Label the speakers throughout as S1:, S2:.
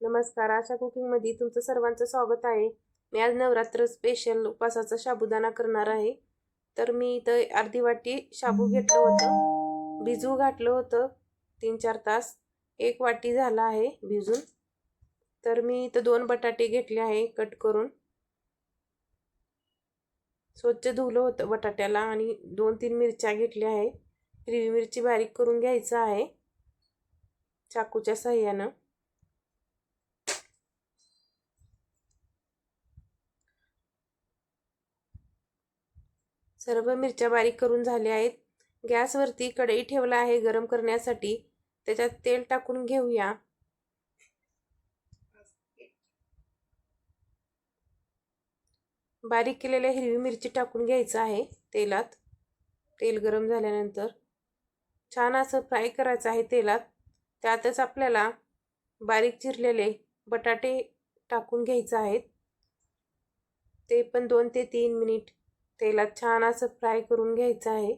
S1: नमस्कार आशा कुकिंगमध्ये तुमचं सर्वांचं स्वागत आहे. मी आज नवरात्र स्पेशल उपासाचा शाबुदाना करणार आहे. तर मी इथं अर्धी वाटी शाबू घेतलं होतं. भिजू घातलं होतं तीन चार तास. एक वाटी झाला आहे भिजून. तर मी इथं दोन बटाटे घेतले आहे कट करून. स्वच्छ धुवलं होतं बटाट्याला आणि दोन तीन मिरच्या घेतल्या आहे. हिरवी मिरची बारीक करून घ्यायचं आहे. चाकूच्या साह्यानं सर्व मिरच्या बारीक करून झाल्या आहेत. गॅसवरती कढई ठेवला आहे गरम करण्यासाठी. त्याच्यात तेल टाकून घेऊया. बारीक केलेल्या हिरवी मिरची टाकून घ्यायचं आहे तेलात. तेल गरम झाल्यानंतर छान असं फ्राय करायचं आहे तेलात. त्यातच आपल्याला बारीक चिरलेले बटाटे टाकून घ्यायचं आहेत. ते पण दोन ते तीन मिनिट तेलात छान असं फ्राय करून घ्यायचं आहे.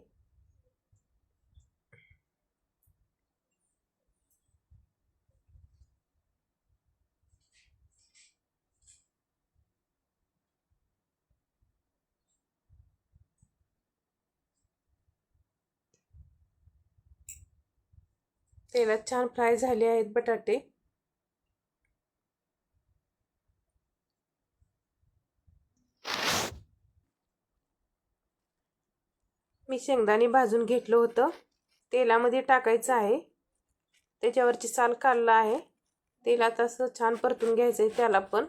S1: तेलात छान फ्राय झाले आहेत बटाटे. मी शेंगदाणे भाजून घेतलं होतं. तेलामध्ये टाकायचं आहे. त्याच्यावरची साल काढला आहे. तेलात असं छान परतून घ्यायचं आहे त्याला पण.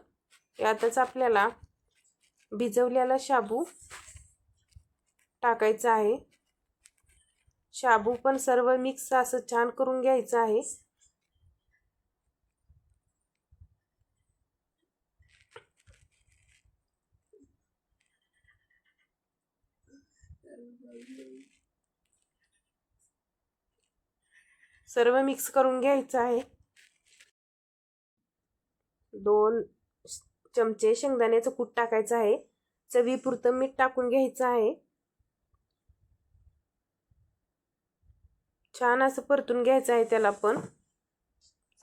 S1: यातच आपल्याला भिजवलेला शाबू टाकायचा आहे. शाबू पण सर्व मिक्स असं छान करून घ्यायचं आहे. सर्व मिक्स करून घ्यायचं आहे. दोन चमचे शेंगदाण्याचं कूट टाकायचं आहे. चवीपुरतं मीठ टाकून घ्यायचं आहे. छान असं परतून घ्यायचं आहे त्याला पण.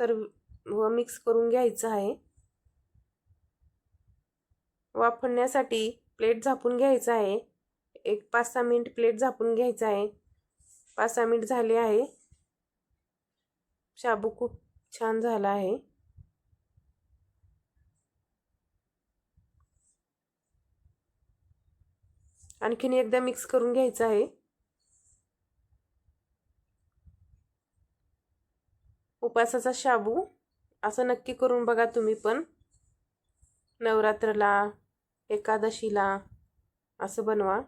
S1: सर्व मिक्स करून घ्यायचं आहे. वाफडण्यासाठी प्लेट झापून घ्यायचं आहे. एक पाच सहा मिनिट प्लेट झापून घ्यायचं आहे. पाच सहा मिनिट झाले आहे. शाबू खूप छान झाला आहे. आणखीन एकदा मिक्स करून घ्यायचं आहे. उपासाचा शाबू असं नक्की करून बघा तुम्ही पण. नवरात्रला एकादशीला असं बनवा.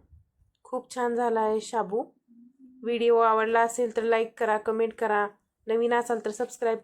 S1: खूप छान झाला आहे शाबू. व्हिडिओ आवडला असेल तर लाईक करा कमेंट करा. नवीन असाल तर सबस्क्राईब